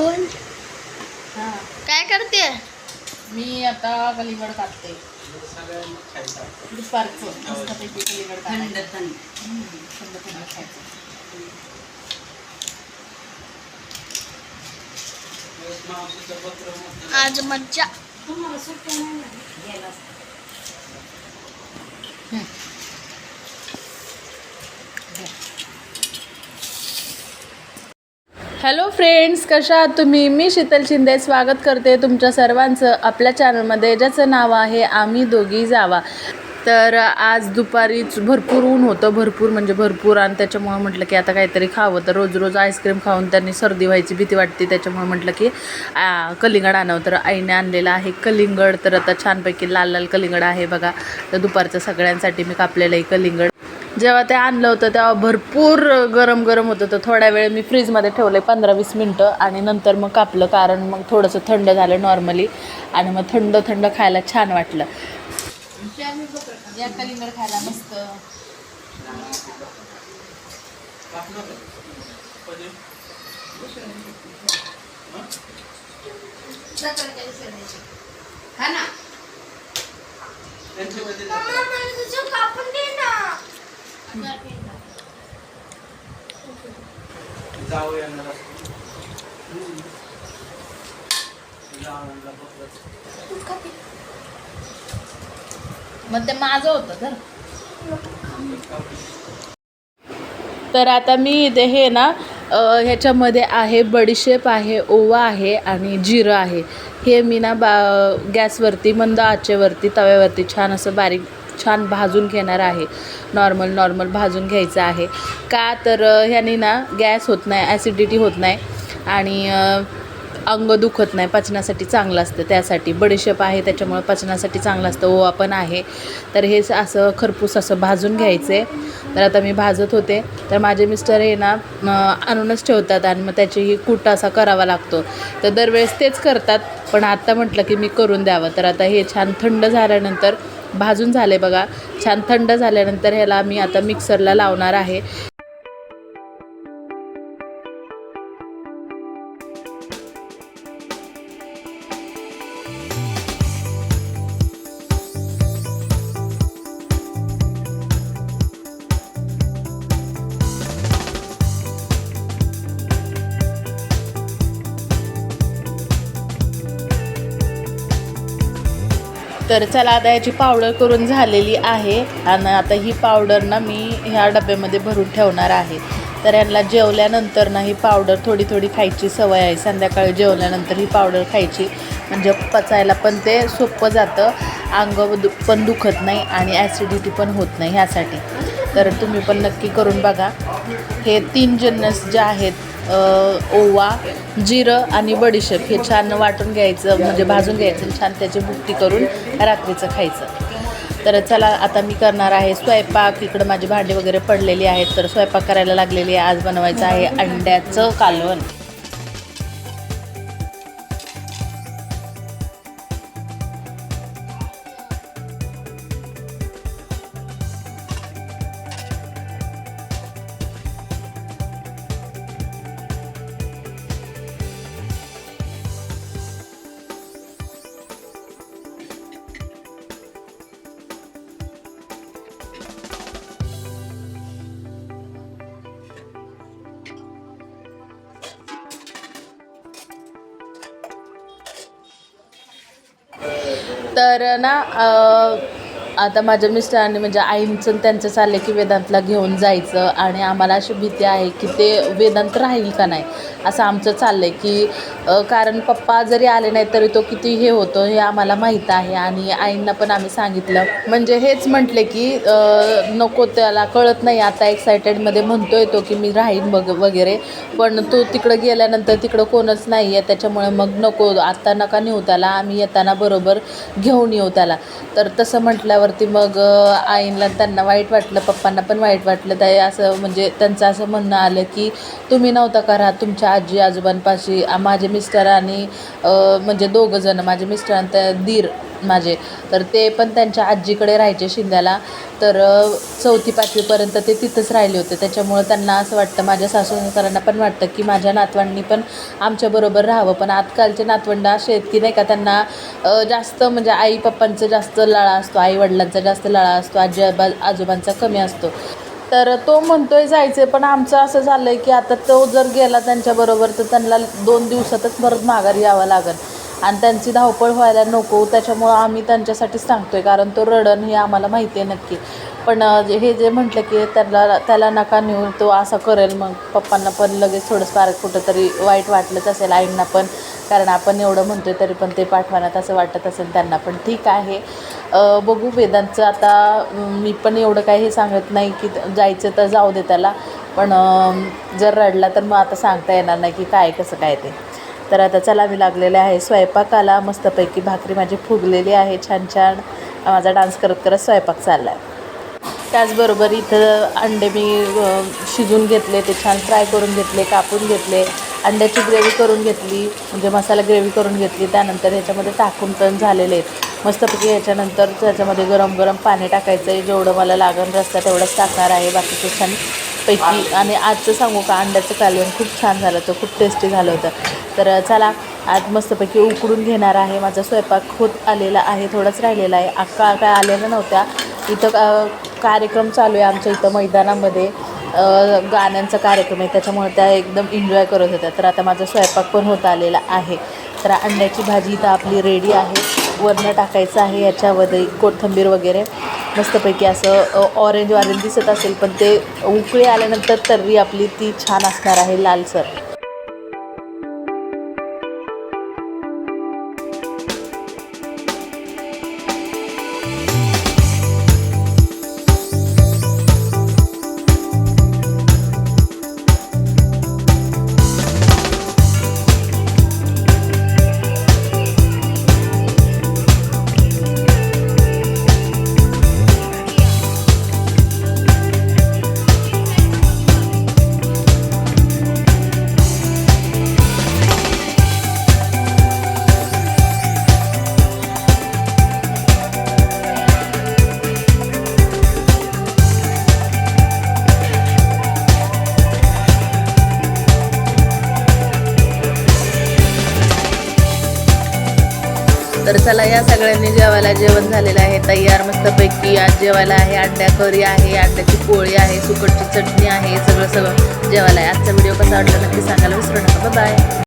हा. काय करते? मी आता कलिंगड कापते. दुपारचं मस्तपैकी कलिंगड थंड कापायचं. थंड हम्म, थंड थंड खायचं. आज मज्जा. गेला. हॅलो फ्रेंड्स कशा आहात तुम्ही? मी शीतल शिंदे स्वागत करते तुमच्या सर्वांचं आपल्या चॅनलमध्ये ज्याचं नाव आहे आम्ही दोघी जावा. तर आज दुपारीच भरपूर ऊन होतं भरपूर म्हणजे भरपूर. आणि त्याच्यामुळं म्हटलं की आता काहीतरी खावं. तर रोज रोज आईस्क्रीम खाऊन त्यांनी सर्दी व्हायची भीती वाटते. त्याच्यामुळे म्हटलं की कलिंगड आणावं. तर आईने आणलेलं आहे कलिंगड. तर आता छानपैकी लाल लाल कलिंगड आहे बघा. तर दुपारचं सगळ्यांसाठी मी कापलेलं आहे कलिंगड. जेव्हा ते आणलं होतं तेव्हा भरपूर गरम गरम होतं तर थोड्या वेळ मी फ्रीजमध्ये ठेवले पंधरा वीस मिनटं. आणि नंतर मग कापलं कारण मग थोडंसं थंड झालं नॉर्मली आणि मग थंड थंड खायला छान वाटलं. या कलिंगड खायला मस्त. हा ना. मग ते माझं होतं तर. तर आता मी इथे हे ना ह्याच्यामध्ये आहे बडीशेप आहे ओवा आहे आणि जिरं आहे. हे मी ना बा गॅसवरती मंद आचेवरती तव्यावरती छान असं बारीक छान भाजून घेणार आहे. नॉर्मल नॉर्मल भाजून घ्यायचं आहे. का तर ह्याने ह्यानी ना गॅस होत नाही ॲसिडिटी होत नाही आणि अंग दुखत नाही पचनासाठी चांगलं असतं. त्यासाठी बडीशेप आहे त्याच्यामुळे पचनासाठी चांगलं असतं ओवा पण आहे. तर हे असं खरपूस असं भाजून घ्यायचं आहे तर आता मी भाजत होते. तर माझे मिस्टर हे ना आणूनच ठेवतात आणि मग त्याचीही कुट असा करावा लागतो. तर दरवेळेस तेच करतात. पण आत्ता म्हटलं की मी करून द्यावं. तर आता हे छान थंड झाल्यानंतर भाजून झाले बघा. छान थंड झाल्यानंतर ह्याला मी आता मिक्सरला लावणार आहे. तर चला आता याची पावडर करून झालेली आहे. आणि आता ही पावडर ना मी ह्या डब्यामध्ये भरून ठेवणार आहे. तर यांना जेवल्यानंतर ना ही पावडर थोडी थोडी खायची सवय आहे. संध्याकाळी जेवल्यानंतर ही पावडर खायची. म्हणजे पचायला पण ते सोपं जातं. अंग दु पण दुखत नाही आणि ॲसिडिटी पण होत नाही ह्यासाठी. तर तुम्ही पण नक्की करून बघा. हे तीन जन्नस जे आहेत ओवा जिरं आणि बडीशेप हे छान वाटून घ्यायचं म्हणजे भाजून घ्यायचं आणि छान त्याची भुकटी करून रात्रीचं खायचं. तर चला आता मी करणार आहे स्वयंपाक. इकडं माझी भांडी वगैरे पडलेली आहेत तर स्वयंपाक करायला लागलेली आहे. आज बनवायचं आहे अंड्याचं कालवण. तर ना आता माझ्या मिस्टरांनी म्हणजे आईंचं त्यांचं चाललं की वेदांतला घेऊन जायचं आणि आम्हाला अशी भीती आहे की ते वेदांत राहील का नाही असं आमचं चाललं आहे की कारण पप्पा जरी आले नाही तरी तो किती हे होतो हे आम्हाला माहीत आहे आणि आईंना पण आम्ही सांगितलं. म्हणजे हेच म्हटले की नको त्याला कळत नाही. आता एक्सायटेडमध्ये म्हणतो तो की मी राहीन बघ वगैरे. पण तो तिकडं गेल्यानंतर तिकडं कोणच नाही आहे त्याच्यामुळे मग नको आत्ता नका नेऊ त्याला. आम्ही येताना बरोबर घेऊन येऊ त्याला. तर तसं म्हटल्यावर त्याच्यावरती मग आईला त्यांना वाईट वाटलं पप्पांना पण वाईट वाटलं. ते असं म्हणजे त्यांचं असं म्हणणं आलं की तुम्ही नव्हता का राहत तुमच्या आजी आजोबांपाशी? माझे मिस्टर आणि म्हणजे दोघंजणं माझे मिस्टर आणि त्या दीर माझे. तर ते पण त्यांच्या आजीकडे राहायचे शिंद्याला. तर चौथी पाचवीपर्यंत ते तिथंच राहिले होते. त्याच्यामुळं त्यांना असं वाटतं माझ्या सासू सासऱ्यांना पण वाटतं की माझ्या नातवांनी पण आमच्याबरोबर राहावं. पण आजकालचे नातवंड असे आहेत की नाही का त्यांना जास्त म्हणजे आई पप्पांचं जास्त लळा असतो आई वडिलांचा जास्त लळा असतो आजी आबा आजोबांचा कमी असतो. तर तो म्हणतोय जायचं पण आमचं असं झालं आहे की आता तो जर गेला त्यांच्याबरोबर तर त्यांना दोन दिवसातच परत माघारी यावं लागेल. आणि त्यांची धावपळ व्हायला नको. त्याच्यामुळं आम्ही त्यांच्यासाठीच सांगतो आहे कारण तो रडण हे आम्हाला माहिती आहे नक्की. पण जे- हे जे म्हटलं की त्याला त्याला नका नेऊन तो असा करेल मग. पप्पांना पण लगेच थोडंसं फार कुठंतरी वाईट वाटलंच असेल आईंना पण. कारण आपण एवढं म्हणतोय तरी पण ते पाठवण्यात असं वाटत असेल त्यांना. पण ठीक आहे. बघू वेदांचं आता मी पण एवढं काही हे सांगत नाही की जायचं तर जाऊ दे त्याला. पण जर रडला तर मग आता सांगता येणार नाही की काय कसं काय ते. तर आता चला मी लागलेले आहे स्वयंपाकाला. मस्तपैकी भाकरी माझी फुगलेली आहे छान छान. माझा डान्स करत करत स्वयंपाक चालला आहे त्याचबरोबर इथं अंडे मी शिजून घेतले ते छान फ्राय करून घेतले कापून घेतले अंड्याची ग्रेव्ही करून घेतली म्हणजे मसाला ग्रेव्ही करून घेतली. त्यानंतर ह्याच्यामध्ये टाकून पण झालेले आहेत. मस्तपैकी ह्याच्यानंतर त्याच्यामध्ये गरम गरम पाणी टाकायचं आहे जेवढं मला लागण रस्ता तेवढंच टाकणार आहे. बाकीचं छान पैकी. आणि आजचं सांगू का अंड्याचं कालवण खूप छान झालं होतं खूप टेस्टी झालं होतं. तर चला आज मस्तपैकी उकडून घेणार आहे. माझा स्वयंपाक होत आलेला आहे थोडंच राहिलेला आहे. अक्का काय आलेल्या नव्हत्या. इथं कार्यक्रम चालू आहे आमच्या इथं मैदानामध्ये. गाण्यांचा कार्यक्रम आहे त्याच्यामुळे त्या एकदम एन्जॉय करत होत्या. तर आता माझा स्वयंपाक पण होत आलेला आहे. तर अंड्याची भाजी इथं आपली रेडी आहे. वरनं टाकायचं आहे याच्यामध्ये कोथिंबीर वगैरे. मस्तपैकी असं ऑरेंज ऑरेंज दिसत असेल पण ते उकळी आल्यानंतर तर्री आपली ती छान असणार आहे लालसर. तर चला या सगळ्यांनी जेवायला जेवण झालेलं आहे. तयार मस्तपैकी आज जेवायला आहे. अंड्या करी आहे अंड्याची पोळी आहे सुकटची चटणी आहे सगळं सगळं जेवायला आहे. आजचा व्हिडिओ कसा वाटला नक्की सांगायला विसरू नका. बाय